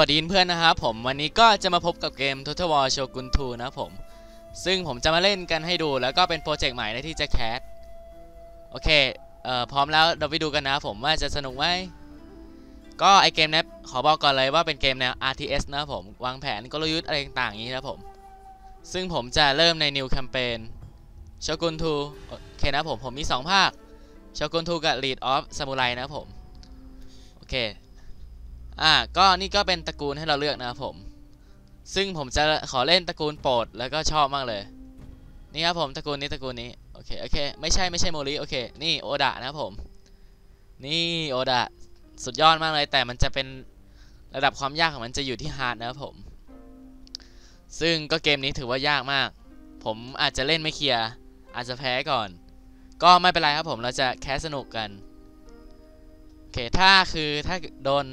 วัสดีเพื่อนนะครับผมวันนี้ก็จะมาพบกับเกม Total War Shogun 2 นะผม ซึ่งผมจะมาเล่นกันให้ดูแล้วก็เป็นโปรเจกต์ใหม่ในที่จะแคสโอเคเอ่อพร้อมแล้วเราไปดูกันนะครับผมว่าจะสนุกไหมก็ไอเกมนี้ขอบอกก่อนเลยว่าเป็นเกมแนว RTS นะผม วางแผนกลยุทธ์อะไรต่างๆอย่างนี้นะผม ซึ่งผมจะเริ่มใน New Campaign Shogun 2 โอเคนะผมผมมี 2 ภาค Shogun 2 กับ Lead of Samurai นะผม โอเค อ่าก็นี่ก็เป็นตระกูลให้เราเลือกนะครับผม ซึ่งผมจะขอเล่นตระกูลโปรดแล้วก็ชอบมากเลย นี่ครับผมตระกูลนี้ตระกูลนี้โอเคโอเคไม่ใช่ไม่ใช่โมริโอเคนี่โอดะนะครับผม นี่โอดะสุดยอดมากเลย แต่มันจะเป็นระดับความยากของมันจะอยู่ที่ฮาร์ดนะครับผม ซึ่งก็เกมนี้ถือว่ายากมาก ผมอาจจะเล่นไม่เคลียร์อาจจะแพ้ก่อน ก็ไม่เป็นไรครับผมเราจะแคสสนุกกันโอเคถ้าคือถ้าโดน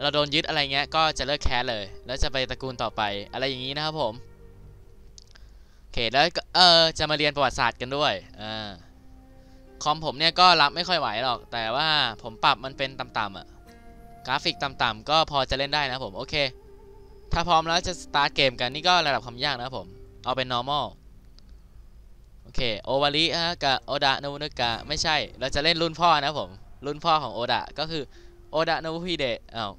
เราโดนยึดอะไรเงี้ยก็จะเลิกแคสเลย แล้วจะไปตระกูลต่อไปอะไรอย่างนี้นะครับผมโอเคแล้วเออจะมาเรียนประวัติศาสตร์กันด้วยอ่าคอมผมเนี่ยก็รับไม่ค่อยไหวหรอก แต่ว่าผมปรับมันเป็นต่ำๆอะกราฟิกต่ำๆก็พอจะเล่นได้นะผมโอเค ถ้าพร้อมแล้วจะสตาร์ทเกมกันนี่ก็ระดับความยากนะครับผม เอาเป็น normal โอเคโอวาริฮะกับโอดะโนบุนึกะไม่ใช่เราจะเล่นรุ่นพ่อนะผม รุ่นพ่อของโอดะก็คือ โอดะโนบุฮิเดะอ้าว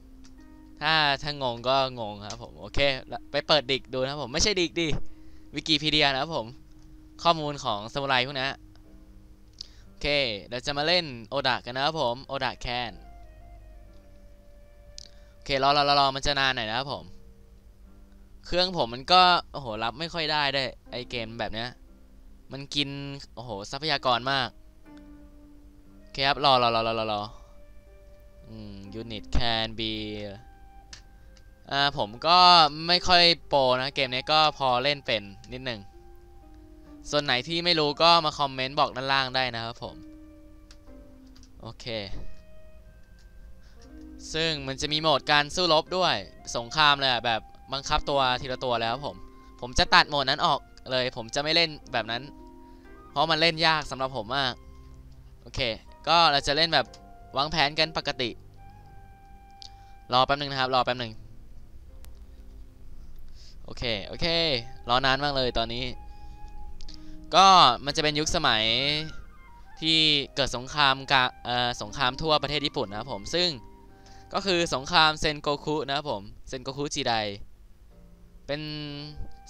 ถ้าถ้างงก็งงครับผมโอเค ไปเปิดดิกดูนะครับผมไม่ใช่ดิกดิวิกิพีเดียนะครับผมข้อมูลของสมุไรพวกนี้โอเคเราจะมาเล่นโอดะกันนะครับผมโอดะแคนโอเครอรอรอรอมันจะนานหน่อยนะครับผม เครื่องผมมันก็โอ้โหรับไม่ค่อยได้ด้วยไอเกมแบบเนี้ยมันกินโอ้โหทรัพยากรมากโอเคครับรอรอรอรอรอ รออืม unit can be อ่าผมก็ไม่ค่อยโปรนะ เกมนี้ก็พอเล่นเป็นนิดหนึ่ง ส่วนไหนที่ไม่รู้ก็มาคอมเมนต์บอกด้านล่างได้นะครับผม โอเค ซึ่งมันจะมีโหมดการสู้รบด้วยสงครามเลยแบบบังคับตัวทีละตัวแล้วผม ผมจะตัดโหมดนั้นออกเลย ผมจะไม่เล่นแบบนั้น เพราะมันเล่นยากสำหรับผมมาก โอเค ก็เราจะเล่นแบบ วางแผนกันปกติ รอแป๊บนึงนะครับ รอแป๊บนึงโอเค โอเค รอนานมากเลยตอนนี้ ก็มันจะเป็นยุคสมัยที่เกิดสงครามกะเอ่อสงครามทั่วประเทศญี่ปุ่นนะครับผม ซึ่งก็คือสงครามเซนโกคุนะครับผม เซนโกคุจิได เป็น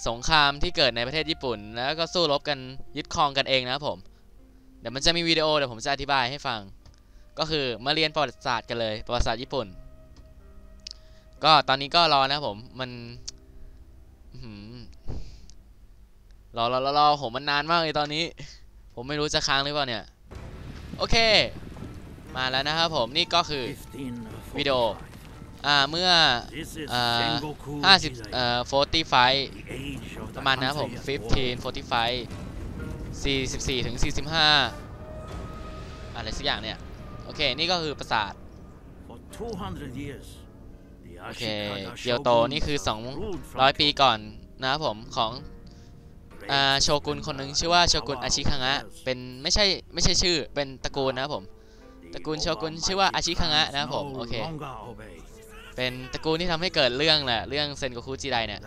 สงครามที่เกิดในประเทศญี่ปุ่น แล้วก็สู้รบกันยึดครองกันเองนะครับผม เดี๋ยวมันจะมีวิดีโอเดี๋ยวผมจะอธิบายให้ฟัง ก็คือมาเรียนประวัติศาสตร์กันเลย ประวัติศาสตร์ญี่ปุ่น ก็ตอนนี้ก็รอนะผม มันรอรอรอรอผมมันนานมากเลยตอนนี้ ผมไม่รู้จะค้างหรือเปล่าเนี่ย โอเค มาแล้วนะครับผมนี่ก็คือวิดีโออ่าเมื่ออ่า50เอ่อ40ไฟประมาณนะครับผม15 45 44ถึง45 อะไรสักอย่างเนี่ย โอเค นี่ก็คือปราสาท โอเค เกียวโตนี่คือ 200 ปีก่อนนะครับผมของอ่าโชกุนคนหนึ่งชื่อว่าโชกุนอาชิคังะ เป็นไม่ใช่ไม่ใช่ชื่อ เป็นตระกูลนะครับผม ตระกูลโชกุนชื่อว่าอาชิคังะนะครับผม โอเค เป็นตระกูลที่ทำให้เกิดเรื่องแหละ เรื่องเซนโกคุจิไดเนี่ย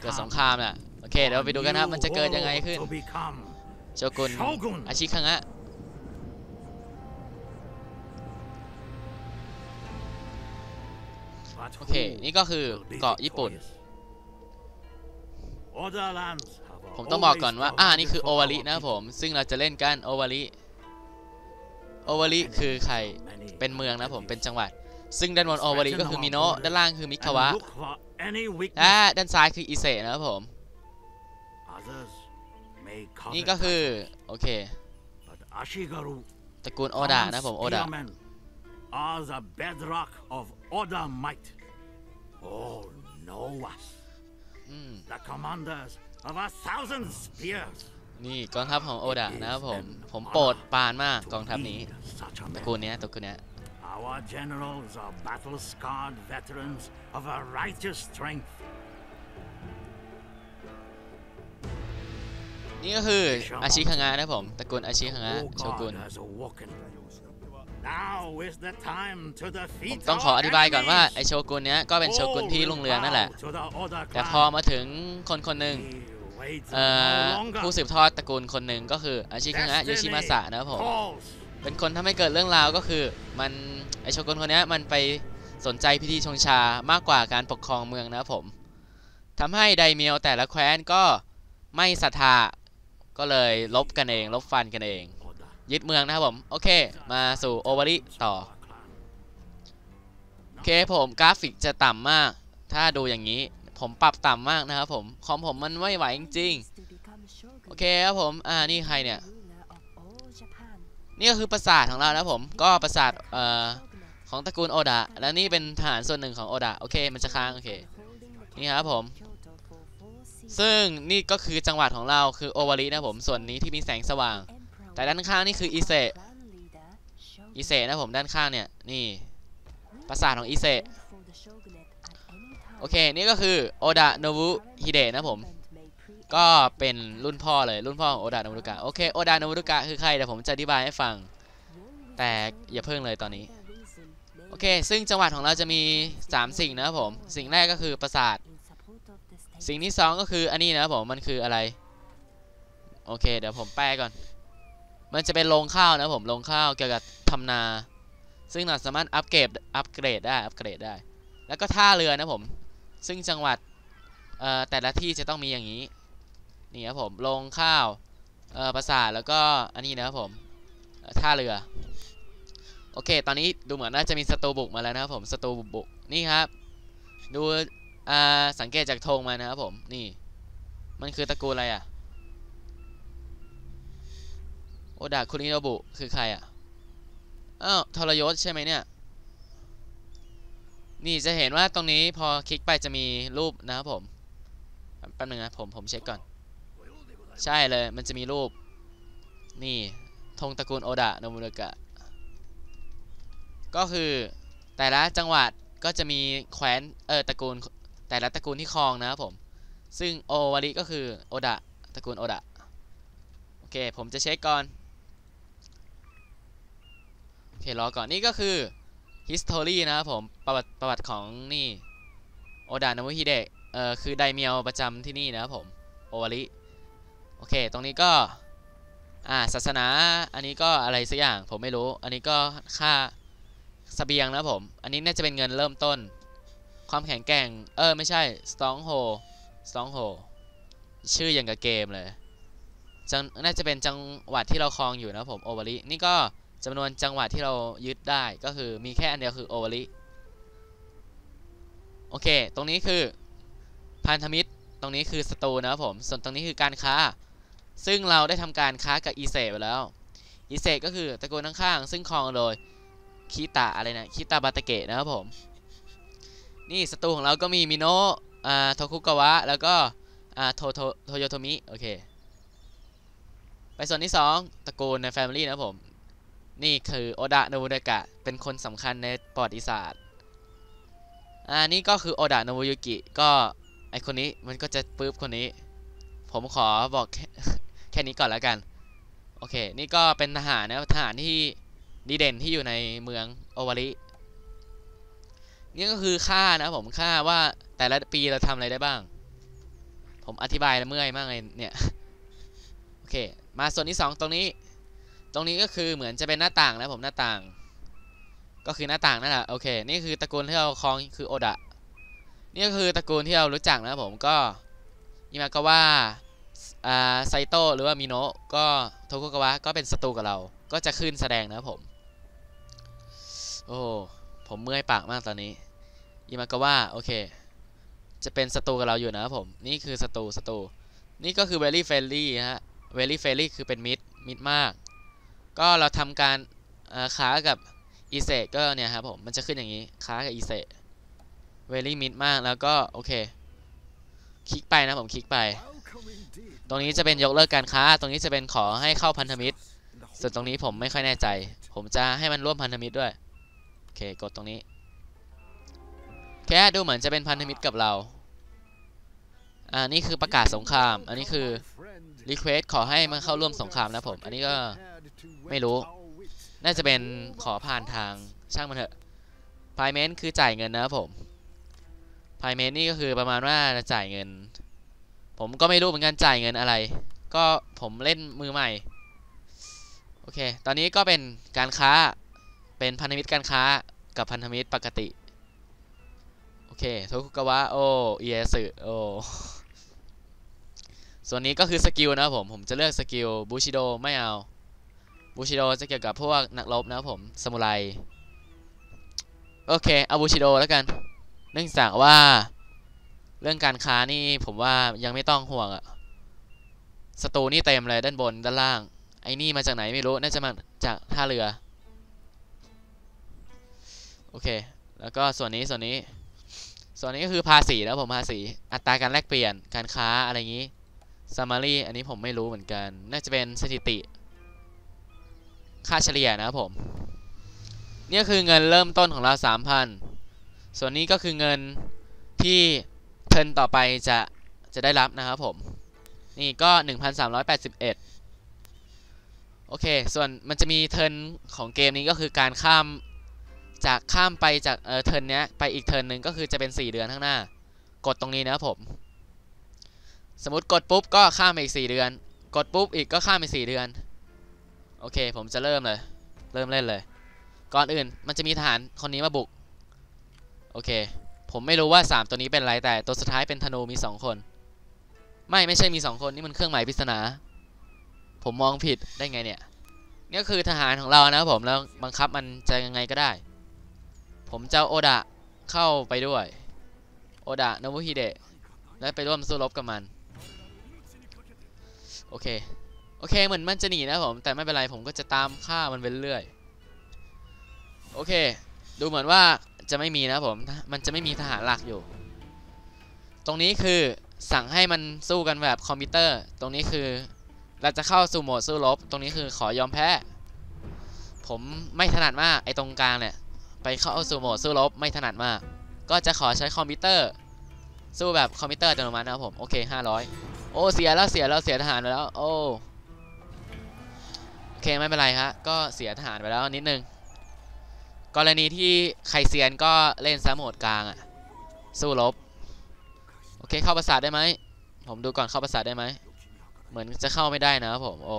เกิดสงครามน่ะโอเค เดี๋ยวไปดูกันนะครับมันจะเกิดยังไงขึ้น โชกุนอาชิคังะ โอเค นี่ก็คือเกาะญี่ปุ่น ผมต้องบอกก่อนว่า อ่า นี่คือโอวารินะครับผม ซึ่งเราจะเล่นกันโอวาริ โอวาริคือใคร เป็นเมืองนะผม เป็นจังหวัด ซึ่งด้านบนโอวาริก็คือมิโนะด้านล่างคือมิคาวะและด้านซ้ายคืออิเซะนะครับผม นี่ก็คือ โอเค ตระกูลโอดะนะผม โอดะ are the bedrock of Oda might. All know us, อืม the commanders of a thousand spears. นี่กองทัพของโอดะนะครับผม ผมโปรดปรานมากกองทัพนี้ Lead such a ตระ man. กูลเนี้ยตระกูลเนี้ย Our generals are battle-scarred veterans of a righteous strength. นี่ก็คืออาชิคังะนะครับผมตระกูลอาชิคังะ Oh โชกุน ผม defeat ต้องขอ our อธิบายก่อนว่า enemies. ไอโชกุนเนี้ยก็เป็นโชกุนที่รุ่งเรืองนั่นแหละ Bow to the Oda แต่ clan. พอมาถึงคนคนหนึ่ง We wait เอ่อ no longer. ผู้สืบทอดตระกูลคนหนึ่งก็คืออาชิคังะ Destiny โยชิมาสะนะครับผม calls. เป็นคนทำให้เกิดเรื่องราวก็คือมันไอโชกุนคนเนี้ยมันไปสนใจพิธีชงชามากกว่าการปกครองเมืองนะครับผมทำให้ไดเมียวแต่ละแคว้นก็ไม่ศรัทธาก็เลยลบกันเอง ลบฟันกันเอง Oda. ยึดเมืองนะครับผม โอเค มาสู่โอวาริต่อ โอเคผมกราฟิกจะต่ำมาก ถ้าดูอย่างนี้ ผมปรับต่ำมากนะครับผมคอมผมมันไม่ไหวจริงๆ โอเคครับผม อ่า นี่ใครเนี่ย นี่ก็คือปราสาทของเรานะครับผม ก็ปราสาท เอ่อ ของตระกูลโอดะ และนี่เป็นทหารส่วนหนึ่งของโอดะ โอเค มันจะค้าง โอเค นี่ครับผมซึ่งนี่ก็คือจังหวัดของเราคือโอวารินะครับผมส่วนนี้ที่มีแสงสว่าง แต่ด้านข้างนี่คืออิเซอิเซนะผมด้านข้างเนี่ยนี่ปราสาทของอิเซโอเคนี่ก็คือโอดะโนบุฮิเดะนะผมก็เป็นรุ่นพ่อเลยรุ่นพ่อของโอดะโนบุรุกะโอเคโอดะโนบุรุกะคือใครเดี๋ยวผมจะอธิบายให้ฟัง แต่อย่าเพิ่งเลยตอนนี้โอเค ซึ่งจังหวัดของเราจะมี 3 สิ่งนะครับผม สิ่งแรกก็คือปราสาท สิ่งที่ 2 ก็คืออันนี้นะครับผม มันคืออะไร โอเค เดี๋ยวผมแปลก่อน มันจะเป็นโรงข้าวนะผมโรงข้าวเกี่ยวกับทำนา ซึ่งเราสามารถอัปเกรดอัปเกรดได้อัปเกรดได้ แล้วก็ท่าเรือนะผม ซึ่งจังหวัดแต่ละที่จะต้องมีอย่างนี้นี่ครับผมโรงข้าวปราสาทแล้วก็อันนี้นะครับผมท่าเรือโอเค ตอนนี้ดูเหมือนน่าจะมีศัตรูบุกมาแล้วนะครับผมศัตรูบุกนี่ครับ ดูสังเกตจากธงมานะครับผมนี่ มันคือตระกูลอะไรอะ โอดะคุริโนบุคือใครอะอ้าวทรยศใช่ไหมเนี่ย นี่จะเห็นว่าตรงนี้พอคลิกไปจะมีรูปนะครับผมแป๊บนึงนะผมผมเช็คก่อน ใช่เลยมันจะมีรูป นี่ธงตระกูลโอดะโนบุระกะ ก็คือแต่ละจังหวัดก็จะมีแคว้นเออตระกูลแต่ละตระกูลที่ครองนะครับผม ซึ่งโอวาริก็คือโอดะตระกูลโอดะ โอเค ผมจะเช็คก่อน เครอก่อนนี่ก็คือ history นะครับผมประวัติประวัติของนี่โอดะนามุฮิเดะเอ่อคือไดเมียวประจำที่นี่นะครับผมโอวาริโอเค ตรงนี้ก็อ่าศาสนาอันนี้ก็อะไรสักอย่างผมไม่รู้ อันนี้ก็ค่าเสบียงนะครับผม อันนี้น่าจะเป็นเงินเริ่มต้น ความแข็งแกร่ง เออ ไม่ใช่ stronghold stronghold ชื่ออย่างกับเกมเลยจังน่าจะเป็นจังหวัดที่เราครองอยู่นะครับผมโอวารินี่ก็ จำนวนจังหวัดที่เรายึดได้ก็คือมีแค่อันเดียวคือโอวาริโอเค ตรงนี้คือพันธมิตร ตรงนี้คือศัตรูนะครับผม ส่วนตรงนี้คือการค้า ซึ่งเราได้ทำการค้ากับอีเซไปแล้ว อีเซก็คือตระกูลข้างๆ ซึ่งครองโดยคิตะอะไรนะคิตะบาตะเกะนะครับผม นี่ศัตรูของเราก็มีมิโนะอ่า โทคุกาวะ แล้วก็อ่า โทโทโทโยโทมิ โอเค ไปส่วนที่ 2 ตระกูลในแฟมิลี่นะครับผม นี่คือโอดะโนบุเดกะ เป็นคนสำคัญในประวัติศาสตร์อ่านี่ก็คือโอดะโนบุยุกิก็ไอคนนี้มันก็จะปึ๊บคนนี้ ผมขอบอกแค่แค่นี้ก่อนแล้วกัน โอเค นี่ก็เป็นทหารนะทหารที่ดีเด่นที่อยู่ในเมืองโอวารินี่ก็คือค่านะผมค่าว่าแต่ละปีเราทำอะไรได้บ้าง ผมอธิบายแล้วเมื่อยมากเลยเนี่ย โอเค มาส่วนที่2ตรงนี้ ตรงนี้ก็คือเหมือนจะเป็นหน้าต่างนะผมหน้าต่าง ก็คือหน้าต่างนั่นแหละโอเค นี่คือตระกูลที่เราครองคือโอดะนี่ก็คือตระกูลที่เรารู้จักนะผมก็ยิมากาวะอ่าไซโตหรือว่ามิโนะก็โทคุกาวะก็เป็นศัตรูกับเรา ก็จะขึ้นแสดงนะผม โอ้ผมเมื่อยปากมากตอนนี้ยิมากาวะโอเค จะเป็นศัตรูกับเราอยู่นะผม นี่คือศัตรูศัตรูนี่ก็คือ very friendly นะฮะ very friendly คือเป็นมิตรมิตรมาก ก็เราทำการค้ากับอีเซก็เนี่ยครับผมมันจะขึ้นอย่างนี้ค้ากับอีเซ very มิตมากแล้วก็โอเค คลิกไปนะผมคลิกไป ตรงนี้จะเป็นยกเลิกการค้า ตรงนี้จะเป็นขอให้เข้าพันธมิตร ส่วนตรงนี้ผมไม่ค่อยแน่ใจ ผมจะให้มันร่วมพันธมิตรด้วยโอเคกดตรงนี้ แค่ดูเหมือนจะเป็นพันธมิตรกับเราอ่านี่คือประกาศสงคราม อันนี้คือรีเควสขอให้มาเข้าร่วมสงครามนะผม อันนี้ก็ ไม่รู้ น่าจะเป็นขอผ่านทางช่างมันเถอะ payment คือจ่ายเงินนะผม payment นี่ก็คือประมาณว่าจะจ่ายเงิน ผมก็ไม่รู้เหมือนกันจ่ายเงินอะไร ก็ผมเล่นมือใหม่ โอเค ตอนนี้ก็เป็นการค้า เป็นพันธมิตรการค้ากับพันธมิตรปกติ โอเคโทคุกาวะโอเอสึโอส่วนนี้ก็คือสกิลนะผม ผมจะเลือกสกิลบูชิโดไม่เอา บูชิโดจะเกี่ยวกับพวกนักรบนะครับผมซามูไรโอเคเอาบูชิโดแล้วกัน เนื่องจากว่า เรื่องการค้านี่ผมว่ายังไม่ต้องห่วงอะสตูนี่เต็มเลยด้านบนด้านล่าง ไอ้นี่มาจากไหนไม่รู้น่าจะมาจากท่าเรือโอเค แล้วก็ส่วนนี้ส่วนนี้ ส่วนนี้ก็คือภาษีนะผมภาษี อัตราการแลกเปลี่ยนการค้าอะไรอย่างนี้ summary อันนี้ผมไม่รู้เหมือนกัน น่าจะเป็นสถิติ ค่าเฉลี่ยนะครับผมเนี่ยคือเงินเริ่มต้นของเรา 3,000 ส่วนนี้ก็คือเงินที่เทิร์นต่อไปจะจะได้รับนะครับผม นี่ก็ 1,381 โอเค ส่วนมันจะมีเทิร์นของเกมนี้ก็คือการข้ามจากข้ามไปจากเออเทิร์นเนี้ยไปอีกเทิร์นหนึ่งก็คือจะเป็น 4 เดือนข้างหน้า กดตรงนี้นะครับผม สมมติกดปุ๊บก็ข้ามไปอีก 4 เดือน กดปุ๊บอีกก็ข้ามไป4เดือน โอเค ผมจะเริ่มเลย เริ่มเล่นเลย ก่อนอื่นมันจะมีทหารคนนี้มาบุก โอเค ผมไม่รู้ว่า 3 ตัวนี้เป็นอะไรแต่ตัวสุดท้ายเป็นธนูมี 2 คน ไม่ไม่ใช่มี 2 คนนี่มันเครื่องหมายปริศนา ผมมองผิดได้ไงเนี่ยนี่คือทหารของเรานะครับผมแล้วบังคับมันจะยังไงก็ได้ ผมจะโอดะเข้าไปด้วยโอดะโนบุฮิเดะและไปร่วมสู้รบกับมัน โอเค โอเคเหมือนมันจะหนีนะผม แต่ไม่เป็นไรผมก็จะตามฆ่ามันไปเรื่อยโอเค ดูเหมือนว่าจะไม่มีนะผม มันจะไม่มีทหารหลักอยู่ ตรงนี้คือสั่งให้มันสู้กันแบบคอมพิวเตอร์ ตรงนี้คือเราจะเข้าสู่โหมดสู้รบ ตรงนี้คือขอยอมแพ้ ผมไม่ถนัดมากไอ้ตรงกลางเนี่ย ไปเข้าสู่โหมดสู้รบไม่ถนัดมาก ก็จะขอใช้คอมพิวเตอร์ สู้แบบคอมพิวเตอร์อัตโนมัตินะครับผม โอเค 500 โอ้เสียแล้วเสียแล้วเสียทหารไปแล้ว โอ้ เคไม่เป็นไรฮะก็เสียทหารไปแล้วนิดนึง กรณีที่ใครเซียนก็เล่นซะโหมดกลางอะสู้รบโอเคเข้าประสาทได้ไหมผมดูก่อนเข้าประสาทได้ไหมเหมือนจะเข้าไม่ได้นะครับผมโอ้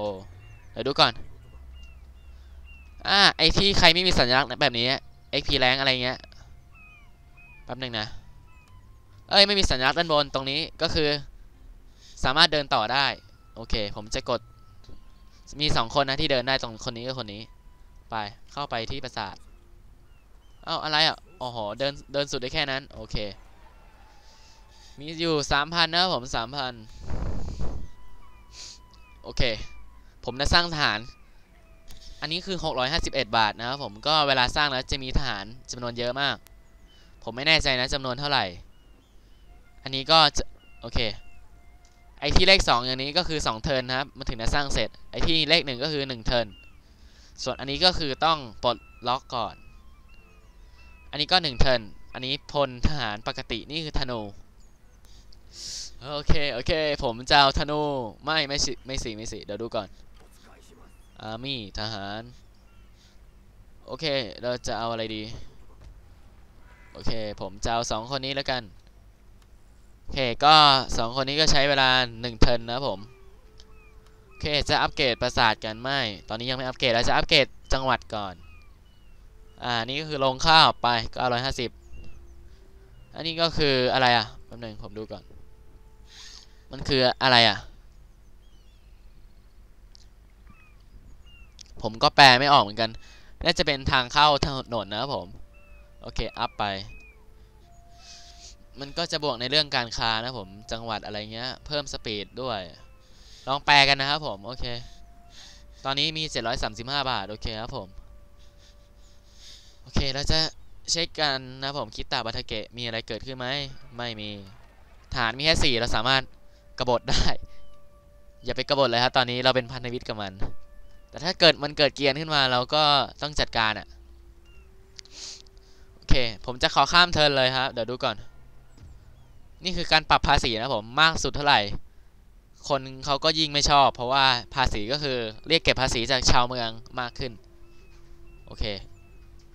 เดี๋ยวดูก่อนอ่าไอที่ใครไม่มีสัญลักษณ์แบบนี้ XP แรงอะไรเงี้ยแป๊บหนึงนะเอ้ยไม่มีสัญลักษณ์ด้านบนตรงนี้ก็คือ สามารถเดินต่อได้ โอเค ผมจะกด มีสองคนนะที่เดินได้ตรงคนนี้กับคนนี้ ไปเข้าไปที่ปราสาทเอ้าอะไรอะโอ้โหเดินเดินสุดได้แค่นั้น โอเค มีอยู่สามพันนะผมสามพันโอเค ผมจะสร้างทหาร อันนี้คือ 651 บาทนะครับผมก็เวลาสร้างแล้วจะมีทหารจำนวนเยอะมาก ผมไม่แน่ใจนะจำนวนเท่าไหร่ อันนี้ก็โอเค ไอที่เลข 2 อย่างนี้ก็คือ 2 เทิร์นนะครับมันถึงจะสร้างเสร็จ ไอที่เลข 1 ก็คือ 1 เทิร์นส่วนอันนี้ก็คือต้องปลดล็อกก่อน อันนี้ก็ 1 เทิร์นอันนี้พลทหารปกตินี่คือธนูโอเค โอเค ผมจะเอาธนู ไม่ ไม่สิไม่สิไม่สิเดี๋ยวดูก่อนอาร์มี่ทหาร โอเค เราจะเอาอะไรดี โอเค ผมจะเอาสองคนนี้แล้วกัน โอเคก็สองคนนี้ก็ใช้เวลา 1 เทิร์นนะผม โอเค จะอัปเกรดปราสาทกันไหมตอนนี้ยังไม่อัปเกรดเราจะอัปเกรดจังหวัดก่อน อ่า นี่ก็คือลงข้าวไปก็ร้อยห้าสิบอันนี้ก็คืออะไรอะแป๊บนึงผมดูก่อน มันคืออะไรอะ ผมก็แปลไม่ออกเหมือนกัน น่าจะเป็นทางเข้าถนนนะผม โอเค อัพไป มันก็จะบวกในเรื่องการค้านะผมจังหวัดอะไรเงี้ย เพิ่มสปีดด้วย ลองแปลกันนะครับผมโอเค ตอนนี้มี 735 บาท โอเคครับผม โอเคเราจะเช็คกันนะผมคิดตาบัตเกะมีอะไรเกิดขึ้นไหมไม่มีฐานมีแค่สี่เราสามารถกบฏได้ อย่าไปกบฏเลยครับตอนนี้เราเป็นพันธมิตรกับมัน แต่ถ้าเกิดมันเกิดเกียร์ขึ้นมาเราก็ต้องจัดการอะ่ะโอเค ผมจะขอข้ามเทิร์นเลยครับ เดี๋ยวดูก่อน นี่คือการปรับภาษีนะผมมากสุดเท่าไหร่ คนเขาก็ยิ่งไม่ชอบ เพราะว่าภาษีก็คือเรียกเก็บภาษีจากชาวเมืองมากขึ้น โอเค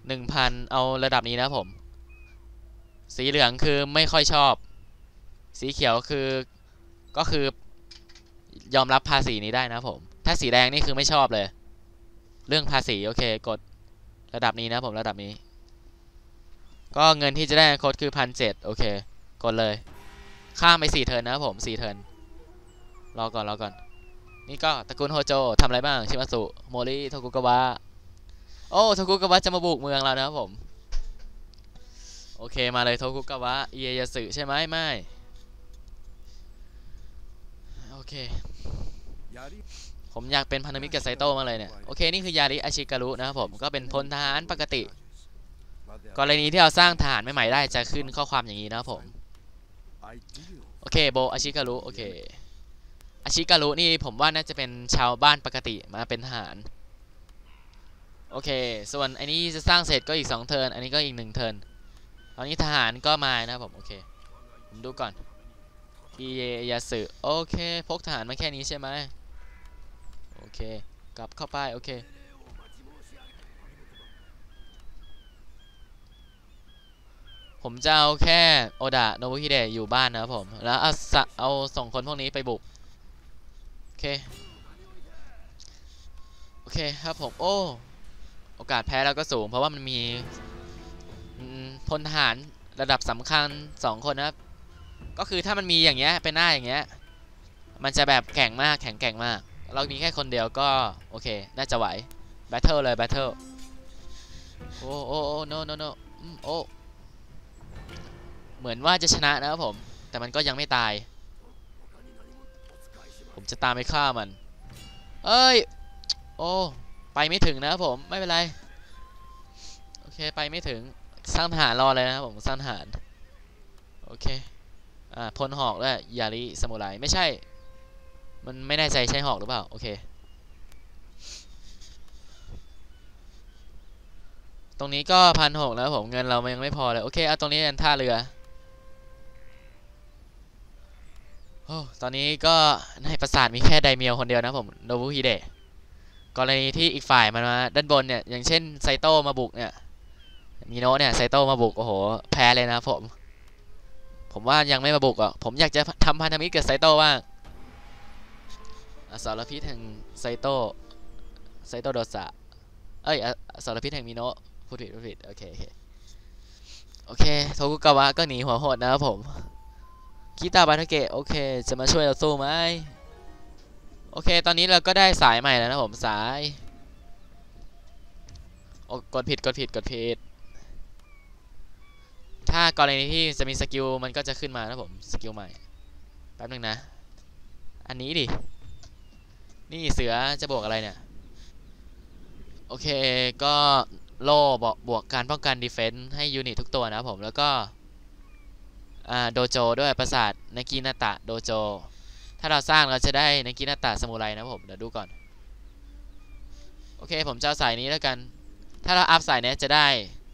หนึ่งพันเอาระดับนี้นะผม สีเหลืองคือไม่ค่อยชอบ สีเขียวคือก็คือยอมรับภาษีนี้ได้นะผม ถ้าสีแดงนี่คือไม่ชอบเลย เรื่องภาษีโอเค กดระดับนี้นะผมระดับนี้ ก็เงินที่จะได้อนาคตคือพันเจ็ดโอเค กดเลย ข้ามไปสี่เทิร์นนะครับผมสี่เทิร์นรอก่อนรอก่อน นี่ก็ตระกูลโฮโจทำอะไรบ้างชิมาสุโมริโทกุกาวะโอ้โทกุกาวะจะมาบุกเมืองเรานะครับผม โอเคมาเลยโทกุกาวะเอียยสึใช่ไหมไม่โอเคผมอยากเป็นพันธมิตรกับไซโต้มาเลยเนี่ยโอเคนี่คือยาริอาชิการุนะครับผมก็เป็นพลทหารปกติ กรณีที่เราสร้างทหารใหม่ๆได้จะขึ้นข้อความอย่างนี้นะครับผม โอเคโบอาชิการุโอเคอาชิการุนี่ผมว่าน่าจะเป็นชาวบ้านปกติมาเป็นทหารโอเค ส่วนอันนี้จะสร้างเสร็จก็อีก2เทิร์นอันนี้ก็อีก1เทิร์นตอนนี้ทหารก็มานะครับผมโอเคผมดูก่อนอีเยาสึโอเค พกทหารมาแค่นี้ใช่ไหมโอเค กลับเข้าไป โอเค ผมจะเอาแค่โอดะโนบุฮิเดะอยู่บ้านนะครับผม แล้วเอาสะเอาส่งคนพวกนี้ไปบุก โอเค โอเคครับผม โอ้ โอกาสแพ้เราก็สูง เพราะว่ามันมีพลทหารระดับสำคัญ2คนนะครับ ก็คือถ้ามันมีอย่างเงี้ยเป็นหน้าอย่างเงี้ย มันจะแบบแข่งมาก แข่งแกร่งมาก เรามีแค่คนเดียวก็ โอเค น่าจะไหว แบทเทิลเลย แบทเทิล โอ้โอ้โอ้ no no no โอ้ เหมือนว่าจะชนะนะครับผม แต่มันก็ยังไม่ตาย ผมจะตามไปฆ่ามัน เอ้ย โอ้ ไปไม่ถึงนะครับผม ไม่เป็นไร โอเค ไปไม่ถึง สร้างทหารรอเลยนะครับผม สร้างทหาร โอเค อ่า พลหอกด้วยยาริสมุไรไม่ใช่ มันไม่แน่ใจใช่หอกหรือเปล่า โอเคตรงนี้ก็พันหกแล้วผมเงินเรามันยังไม่พอเลย โอเคเอาตรงนี้เป็นท่าเรือ โอ้ตอนนี้ก็ในปราสาทมีแค่ไดเมียวคนเดียวนะผมโนบุฮิเดะกรณีที่อีกฝ่ายมันมาด้านบนเนี่ย อย่างเช่นไซโตมาบุกเนี่ยมีโนเนี่ยไซโตมาบุก โอ้โห แพ้เลยนะผม ผมว่ายังไม่มาบุกอะ ผมอยากจะทำพันธมิตรกับไซโตบ้างอสรพิษแห่งไซโตไซโตโดสะ เอ้ยอสรพิษแห่งมิโนะพูดผิดพูดผิด โอเค โอเค โอเค โทกุกาวะก็หนีหัวโหดนะครับผม คิตาบาทาเกะโอเค จะมาช่วยเราสู้ไหมโอเค ตอนนี้เราก็ได้สายใหม่แล้วนะผมสายโอ้กดผิดกดผิดกดผิด ถ้ากรณีที่จะมีสกิลมันก็จะขึ้นมานะผมสกิลใหม่ แป๊บนึงนะ อันนี้ดิ นี่เสือจะบวกอะไรเนี่ย โอเค ก็โล่บวกการป้องกันดีเฟนส์ให้ยูนิตทุกตัวนะครับผมแล้วก็ โดโจด้วยปราสาทนากินาตะโดโจ ถ้าเราสร้างเราจะได้นากินาตะสมุไรนะผม เดี๋ยวดูก่อน โอเคผมจะเอาสายนี้แล้วกัน ถ้าเราอัพสายนี้จะได้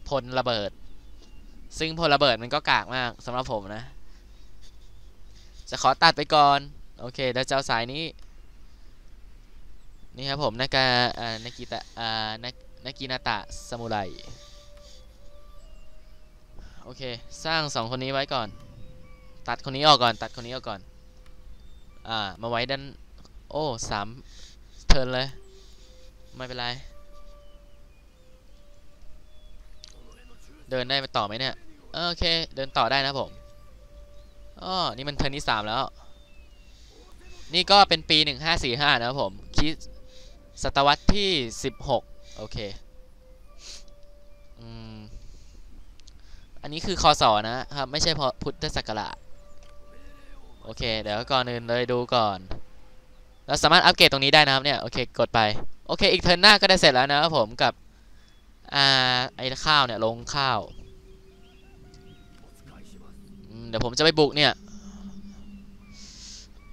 พลระเบิด ซึ่งพลระเบิดมันก็กากมากสำหรับผมนะ จะขอตัดไปก่อน โอเคเดี๋ยวจะเอาสายนี้ นี่ครับผมนากาอ่านากิตะอ่านานากินาตะสมุไรโอเค สร้างสองคนนี้ไว้ก่อน ตัดคนนี้ออกก่อน ตัดคนนี้ออกก่อน อ่า มาไว้ด้าน โอ้สามเทินเลย ไม่เป็นไร เดินได้ไปต่อไหมเนี่ย โอเค เดินต่อได้นะผมอ๋อนี่มันเทินที่สามแล้ว นี่ก็เป็นปี1545นะครับผม คิดศตวรรษที่16โอเค อืม อันนี้คือคอสอนะครับ ไม่ใช่พอพุทธศักราช โอเค เดี๋ยวก่อนอื่นเลยดูก่อน เราสามารถอัปเกรดตรงนี้ได้นะครับเนี่ย โอเค กดไป โอเค อีกเทิร์นหน้าก็ได้เสร็จแล้วนะครับผมกับ อ่า ไอ้ข้าวเนี่ย ลงข้าว เดี๋ยวผมจะไปบุกเนี่ย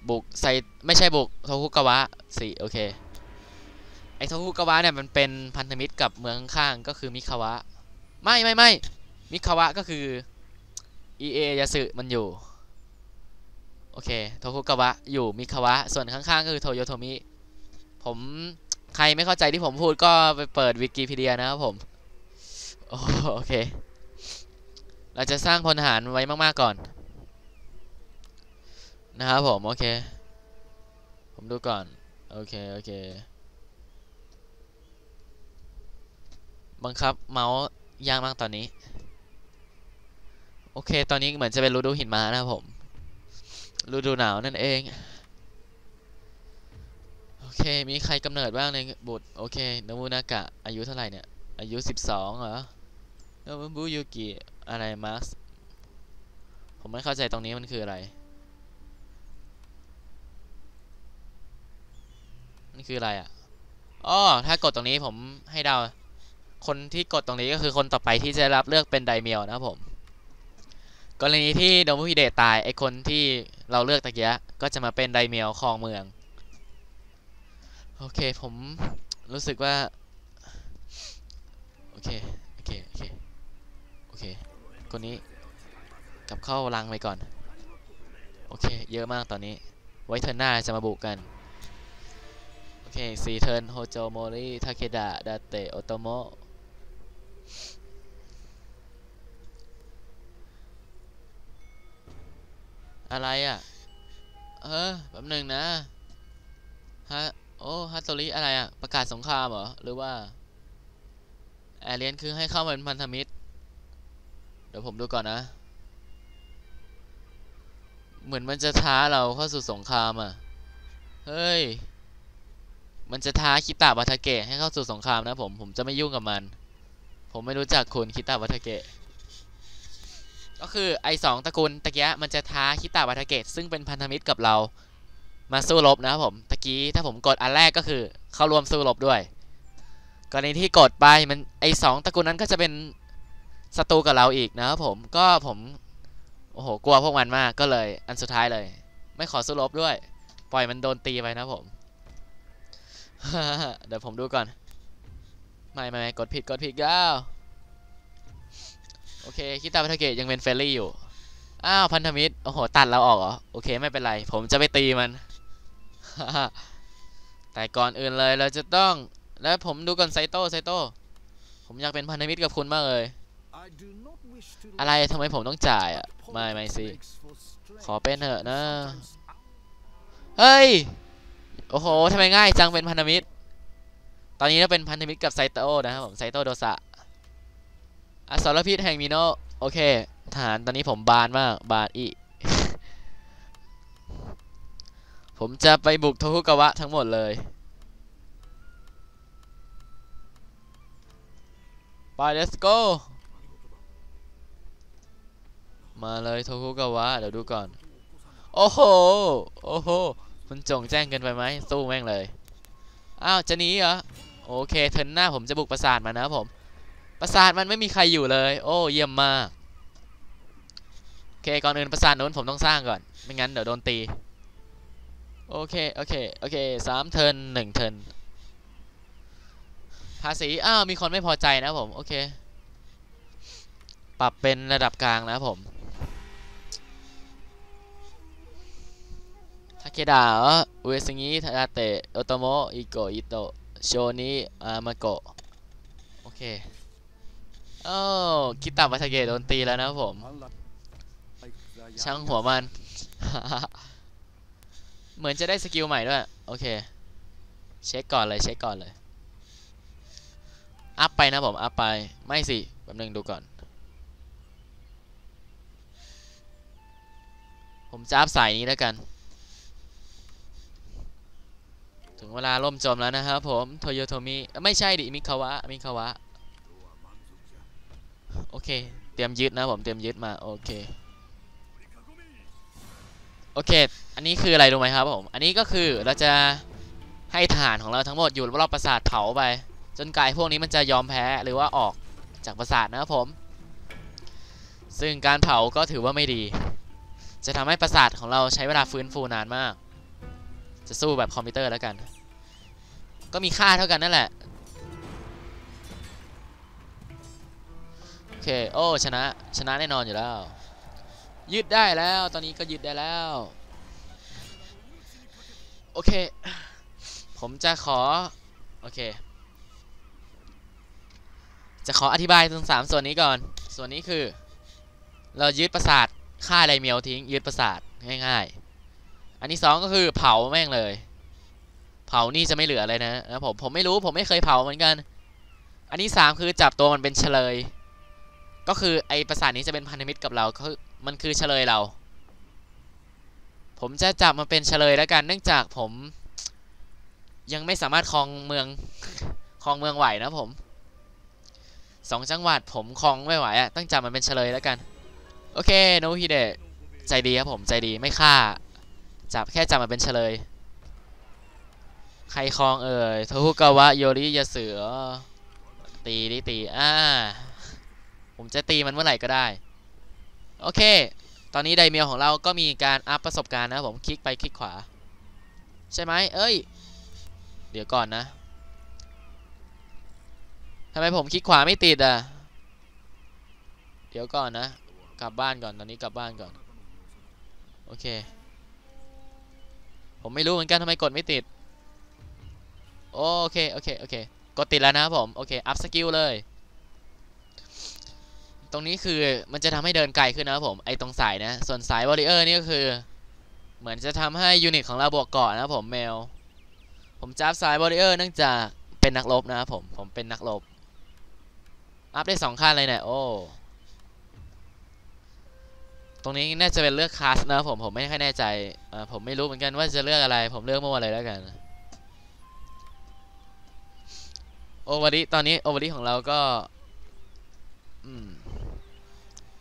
บุกใส่ ไม่ใช่บุกโทคุกาวะสิโอเค ไอโทคุกาวะเนี่ยมันเป็นพันธมิตรกับเมืองข้างก็คือมิคาวะ ไม่ไม่ไม่มิคาวะก็คือ EA ยาสึมันอยู่ โอเค โทคุกาวะ อยู่มิคาวะ ส่วนข้างๆ ก็คือโทโยโทมิ ผมใครไม่เข้าใจที่ผมพูดก็ไปเปิดวิกิพีเดียนะครับผมโอโอเค เราจะสร้างพลทหารไว้มากๆก่อน นะครับผม โอเค ผมดูก่อน โอเค โอเค บังคับเมาส์ยากมากตอนนี้ โอเค ตอนนี้เหมือนจะเป็นฤดูหินมานะครับผม ฤดูหนาวนั่นเอง โอเค มีใครกำเนิดบ้างในบุตร โอเคนามูนากะ อายุเท่าไหร่เนี่ย อายุ 12 เหรอโนบุยุกิ อะไร มาร์คผมไม่เข้าใจตรงนี้มันคืออะไรมันคืออะไรอะอ๋อถ้ากดตรงนี้ผมให้เดา คนที่กดตรงนี้ก็คือคนต่อไปที่จะรับเลือกเป็นไดเมียวนะครับผม กรณีที่โดมุฮิเดะตาย ไอคนที่ เราเลือกตะเกียก็จะมาเป็นไดเมียวคองเมือง โอเคผมรู้สึกว่า โอเค โอเค โอเค โอเค คนนี้กลับเข้ารังไปก่อน โอเค เยอะมากตอนนี้ ไว้เทิร์นหน้าจะมาบุกกัน โอเคสีเทิร์นโฮโจโมริทาเคดะดาเตะโอโตโม อะไรอะ เออแป๊บหนึ่งนะฮะโอ้ฮัตโตริอะไรอะ ประกาศสงครามเหรอ หรือว่า แอเรียนคือให้เข้ามาเป็นพันธมิตร เดี๋ยวผมดูก่อนนะ เหมือนมันจะท้าเราเข้าสู่สงครามอะ เฮ้ย มันจะท้าคิตะวัทเกะให้เข้าสู่สงครามนะผม ผมจะไม่ยุ่งกับมัน ผมไม่รู้จักคุณคิตะวัทเกะ ก็คือไอสองตระกูลตะกียะมันจะท้าคิตะวัทเกะซึ่งเป็นพันธมิตรกับเรามาสู้รบนะครับผมตะกี้ถ้าผมกดอันแรกก็คือ เข้าร่วมสู้รบด้วยกรณีที่กดไปมันไอสองตระกูลนั้นก็จะเป็นศัตรูกับเราอีกนะครับผมก็ผมโอ้โหกลัวพวกมันมากก็เลย อันสุดท้ายเลย ไม่ขอสู้รบด้วย ปล่อยมันโดนตีไปนะผมเดี๋ยวผมดูก่อน ไม่ไม่กดผิดกดผิดแล้ว เค คิดตาพัทเกะยังเป็นเฟรลี่อยู่ อ้าว พันธมิตร โอ้โห ตัดเราออกเหรอ โอเค ไม่เป็นไร ผมจะไปตีมัน แต่ก่อนอื่นเลยเราจะต้อง แล้วผมดูก่อนไซโต้ไซโต้ ผมอยากเป็นพันธมิตรกับคุณมากเลย อะไรทำไมผมต้องจ่ายอะ ไม่ไม่สิ ขอเป็นเถอะนะ เฮ้ย โอ้โหทำไมง่ายจังเป็นพันธมิตร ตอนนี้เราเป็นพันธมิตรกับไซโตะนะครับผม ไซโตะโดซะ อสรพิษแห่งมิโนโอเคทหารตอนนี้ผมบานมาก บานอีผมจะไปบุกโทคุกาวะทั้งหมดเลย ไป let's go มาเลยโทคุกาวะ เดี๋ยวดูก่อน โอ้โห โอ้โห มันจงแจ้งเกินไปไหมสู้แม่งเลย อ้าว จะหนีเหรอ โอเค เทินหน้าผมจะบุกปราสาทมันะผม ปราสาทมันไม่มีใครอยู่เลย โอ้เยี่ยมมากโอเคก่อนอื่นปราสาทนู้นผมต้องสร้างก่อนไม่งั้นเดี๋ยวโดนตีโอเคโอเคโอเคสามเทินหนึ่งเทินภาษีอ้าวมีคนไม่พอใจนะผมโอเค ปรับเป็นระดับกลางนะผมทาเคดะเอุเอซึงิทาเตะโอโตโมอิโกอิโตโชนิอามาโกโอเค โอ้คิตะวัตเกะโดนตีแล้วนะผม ช่างหัวมัน เหมือนจะได้สกิลใหม่ด้วย โอเค เช็คก่อนเลย เช็คก่อนเลย อัพไปนะผม อัพไป ไม่สิ แป๊บนึงดูก่อน ผมจะอัพสายนี้แล้วกัน ถึงเวลาล่มจมแล้วนะครับผม โทโยโทมิ ไม่ใช่ดิ มิคาวะ มิคาวะ โอเค เตรียมยึดนะผมเตรียมยึดมาโอเคโอเค อันนี้คืออะไรรู้ไหมครับผม อันนี้ก็คือเราจะให้ฐานของเราทั้งหมดอยู่รอบปราสาทเผาไป จนกายพวกนี้มันจะยอมแพ้หรือว่าออกจากปราสาทนะครับผม ซึ่งการเผาก็ถือว่าไม่ดี จะทำให้ปราสาทของเราใช้เวลาฟื้นฟูนานมาก จะสู้แบบคอมพิวเตอร์แล้วกัน ก็มีค่าเท่ากันนั่นแหละ เค โอ้ชนะ ชนะแน่นอนอยู่แล้วยึดได้แล้ว ตอนนี้ก็ยึดได้แล้ว โอเค ผมจะขอ โอเค จะขออธิบายทั้งสามส่วนนี้ก่อน ส่วนนี้คือ เรายึดประสาทฆ่าไรเมียวทิ้ง ยึดประสาทง่ายๆ อันที่สองก็คือเผาแม่งเลย เผานี่จะไม่เหลือเลยนะนะผม ผมไม่รู้ ผมไม่เคยเผาเหมือนกัน อันที่สามคือจับตัวมันเป็นเฉลย ก็คือไอประสาทนี้จะเป็นพันธมิตรกับเราคือมันคือเฉลยเรา ผมจะจับมาเป็นเฉลยแล้วกันเนื่องจากผม ยังไม่สามารถครองเมืองครองเมืองไหวนะผมสองจังหวัดผมครองไม่ไหวอะต้องจับมันเป็นเฉลยแล้วกัน โอเคโนฮิเดะใจดีครับผมใจดีไม่ฆ่า จับแค่จับมาเป็นเฉลย ใครครองเอ่ยโทคุกาวะโยริยาเสือตีดิตีอ่า ผมจะตีมันเมื่อไหร่ก็ได้ โอเค ตอนนี้ไดเมียวของเราก็มีการอัพประสบการณ์นะผมคลิกไปคลิกขวา ใช่ไหมเอ้ย เดี๋ยวก่อนนะทำไมผมคลิกขวาไม่ติดอะ เดี๋ยวก่อนนะ กลับบ้านก่อนตอนนี้กลับบ้านก่อน โอเค ผมไม่รู้เหมือนกันทำไมกดไม่ติด โอเค โอเค โอเค กดติดแล้วนะครับผม โอเค อัพสกิลเลย ตรงนี้คือมันจะทำให้เดินไกลขึ้นนะครับผมไอตรงสายนะ ส่วนสายวอริเออร์นี่ก็คือ เหมือนจะทำให้ยูนิตของเราบวกเกาะนะครับผมเมลผมจับสายวอริเออร์เนื่องจากเป็นนักรบนะครับผมผมเป็นนักรบอัพได้สองขั้นเลยเนี่ยโอ้ตรงนี้น่าจะเป็นเลือกคลาสนะครับผมผมไม่ค่อยแน่ใจผมไม่รู้เหมือนกันว่าจะเลือกอะไร ผมเลือกมั่วเลยแล้วกันโอวาริตอนนี้โอวาริของเราก็ อืม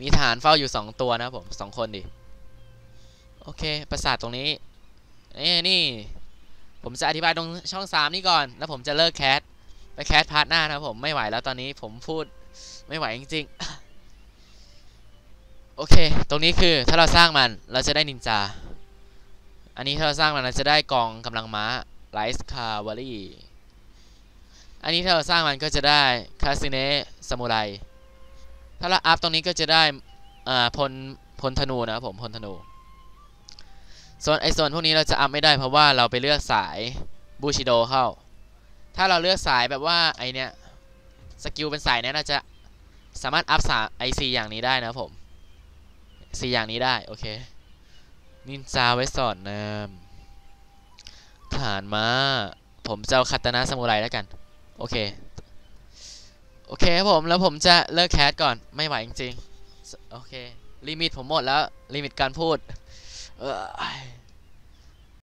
มีฐานเฝ้าอยู่สองตัวนะครับผมสองคนดิ โอเค ประสาทตรงนี้นี่นี่ ผมจะอธิบายตรงช่องสามนี่ก่อน แล้วผมจะเลิกแคส ไปแคสพาร์ทหน้านะครับผมไม่ไหวแล้วตอนนี้ผมพูดไม่ไหวจริงๆ โอเค ตรงนี้คือถ้าเราสร้างมันเราจะได้นินจา อันนี้ถ้าเราสร้างมันเราจะได้กองกำลังม้าไลส์คาร์วารีอันนี้ถ้าเราสร้างมันก็จะได้คาสิเนะซามูไร ถ้าเราอัพตรงนี้ก็จะได้อ่าพลพลธนูนะครับผมพลธนูส่วนไอส่วนพวกนี้เราจะอัพไม่ได้เพราะว่าเราไปเลือกสายบูชิโดเข้า ถ้าเราเลือกสายแบบว่าไอเนี้ยสกิลเป็นสายเนี้ยเราจะสามารถอัพสาไอซีอย่างนี้ได้นะครับผมสีอย่างนี้ได้ โอเค นินจาไว้สอดนำฐานมาผมจะเอาคาตานะซามูไรแล้วกัน โอเค โอเคผมแล้วผมจะเลิกแคสก่อนไม่ไหวจริงๆ โอเค ลิมิตผมหมดแล้ว ลิมิตการพูด เออ